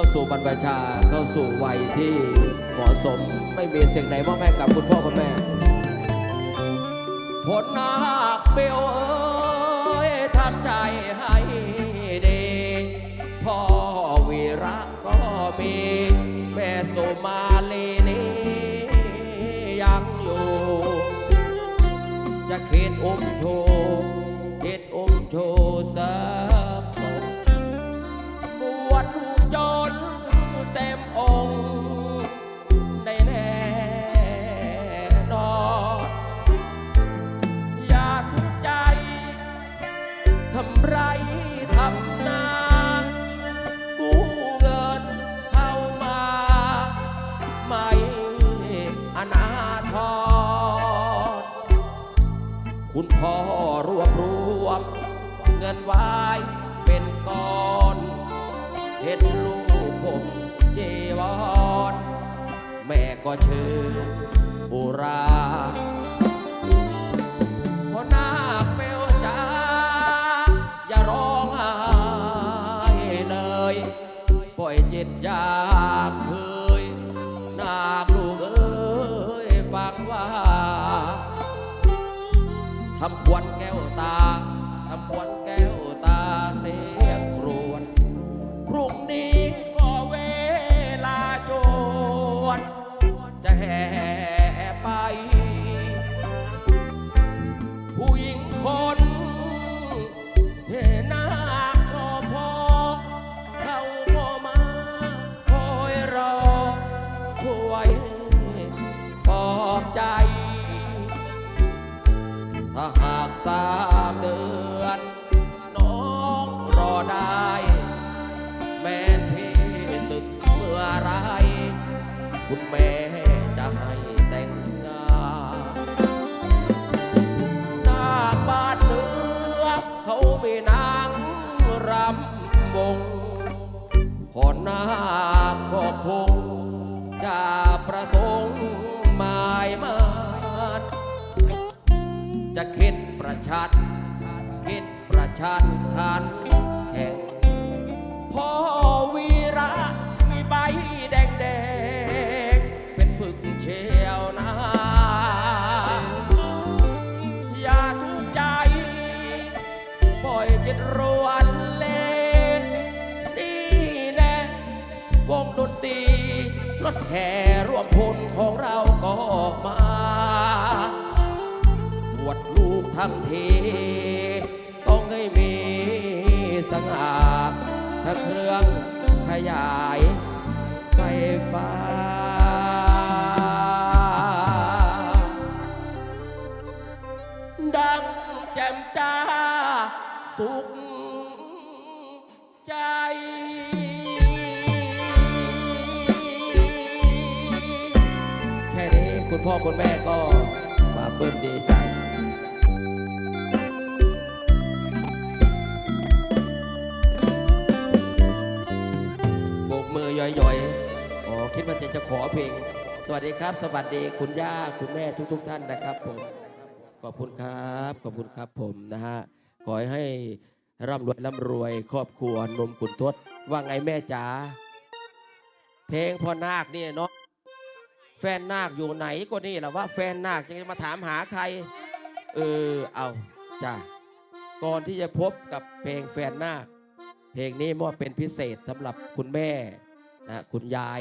เข้าสู่บรรพชาเข้าสู่วัยที่เหมาะสมไม่มีสิ่งไหนมอบให้กับคุณพ่อคุณแม่ผลนาคเบลเอ้ยทำใจให้ดีพ่อวีระก็มีแม่สุมาลีนี้ยังอยู่ จะคิดอุ้มโชคิดอุ้มโชูำไรทำนากู้เงินเข้ามา ไม่อนาทรคุณพ่อรวบรวม เงินไว้เป็นก้อนเห็นลูกผมเจีวรแม่ก็เชื่อุราพอนา ปล่อยากเคยนาคลูกเอ้ยฟังว่า ทำควนแก้วตา ถ้าหากสามเดือน น้องรอได้ แม่พี่ศึกเมื่อไร คุณแม่จะให้แต่งงานนาคบ้านเนือเขามีนางรำวงพอนา ชัน คิดประชันขันแข่งพ่อวีระมีใบแดงแดงเป็นผึกเชียวนะ อย่าทุกข์ใจ ปล่อยจิตรวนเลนนี่แน่วงดนตรีรถแห่ร่วมพลของเราก็มา วดลูกทั้งที ต้องให้มีสง่าถ้าเครื่องขยายไฟฟ้า ดังแจ่มจ้าสุขใจแค่นี้คุณพ่อคุณแม่ก็มาเพิ่มดีใจ อ๋อคิดว่าจะจะขอเพลง สวัสดีครับ สวัสดีคุณย่าคุณแม่ทุกๆท่านนะครับผมขอบคุณครับ ขอบคุณครับผมนะฮะขอให้ร่ำรวยร่ำรวย ครอบครัวนมขุนทศว่าไงแม่จ๋าเพลงพ่อนาคเนี่ยเนาะแฟนนาคอยู่ไหนก็นี่แหละว่าแฟนนาคจะมาถามหาใคร เออเอาจ้ะก่อนที่จะพบกับเพลงแฟนนาค เพลงนี้มอบเป็นพิเศษสำหรับคุณแม่นะคุณยาย